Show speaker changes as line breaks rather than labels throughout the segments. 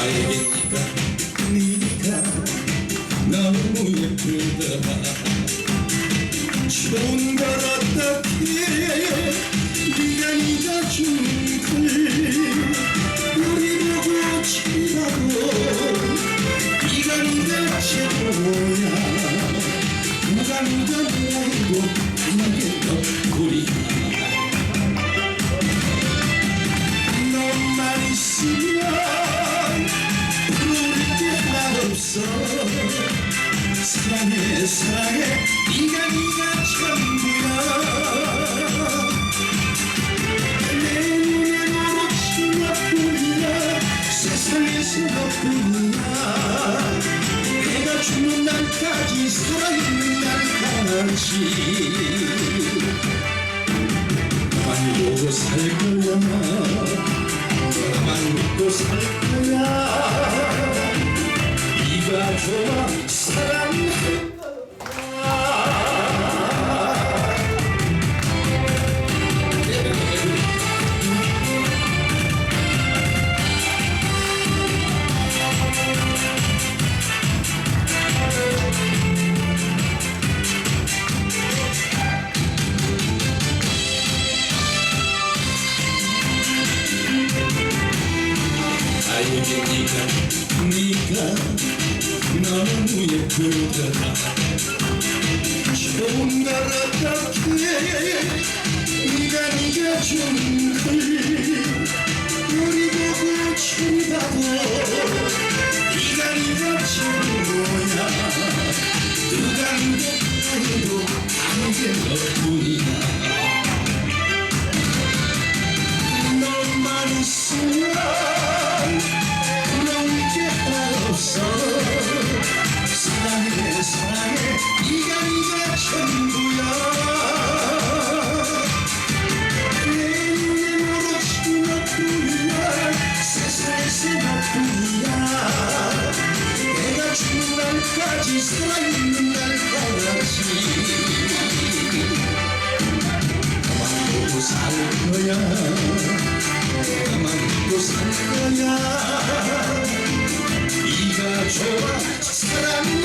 나에게 네가? 네가 너무 예쁘다. 좋은 바다 따뜻해 없어. 사랑해 사랑해. 네가 네가 전부야. 내 눈에 너로 너뿐이야 세상에서 너뿐이야. 내가 죽는 날까지 살아있는 날까지. 나만 보고 살 거야 나만 믿고 살 거야 네가 좋아 사랑해 알게 네가 네가 너무 예쁘다 좋은 걸 어떻게 네가 네가 준걸 우리 보고 친다고. 네가 네가 친구야. 누가 누가 해도 아무게 너뿐이 살아있는 날까지 나만 보고 살 거야 나만 믿고 살 거야 네가 좋아 사랑할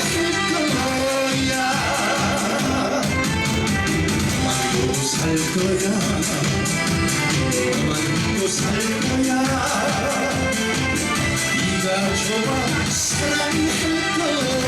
거야. 나만 믿고 살 거야 나만 믿고 살 거야 네가 좋아 사랑할